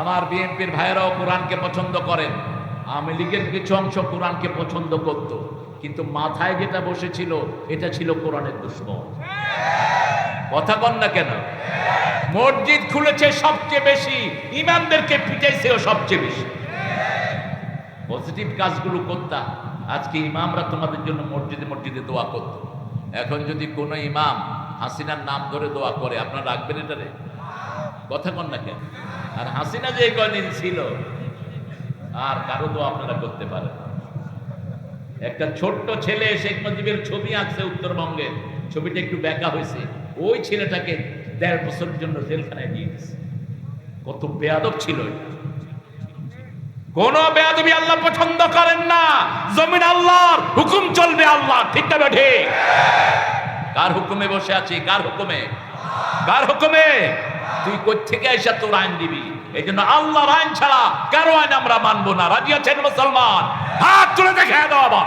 আমার বিএনপির ভাইয়েরাও কোরআনকে পছন্দ করেন। আওয়ামী লীগের কিছু অংশ কোরআনকে পছন্দ করত। কিন্তু মাথায় যেটা বসেছিল, এটা ছিল কোরআনের দুশ্মন। কথা কন না কেন? মসজিদ খুলেছে সবচেয়ে বেশি, ইমামদেরকে পিটাইছেও সবচেয়ে বেশি। পজিটিভ কাজগুলো করতাম। আজকে ইমামরা তোমাদের জন্য মসজিদে মসজিদে দোয়া করত। এখন যদি কোনো ইমাম হাসিনার নাম ধরে দোয়া করে, আপনারা রাখবেন এটা রে? কথা কন না কেন? আর হাসিনা যে কয়দিন ছিল, আর কারও তো আপনারা করতে পারেন একটা ছোট্ট ছেলে শেখ মুজিবের ছবি আঁকছে উত্তরবঙ্গে, ছবিটা একটু ব্যাকা হয়েছে। ওই ছেলেটাকে দেড় বছরের জন্য জেলখানায় দিয়ে দিয়েছে কত বেয়াদব ছিল কোন বেয়াদবি আল্লাহ পছন্দ করেন না। জমিন আল্লাহর, হুকুম চলবে আল্লাহ ঠিক না বেঠে কার হুকুমে বসে আছি? কার হুকুমে? কার হুকুমে? তুই কই থেকে এসে তোর আইন দিবি? এই জন্য আল্লাহর আইন ছাড়া কারও আইন আমরা মানবো না। রাজি আছেন মুসলমান? হাত তুলে দেখে দাও আবার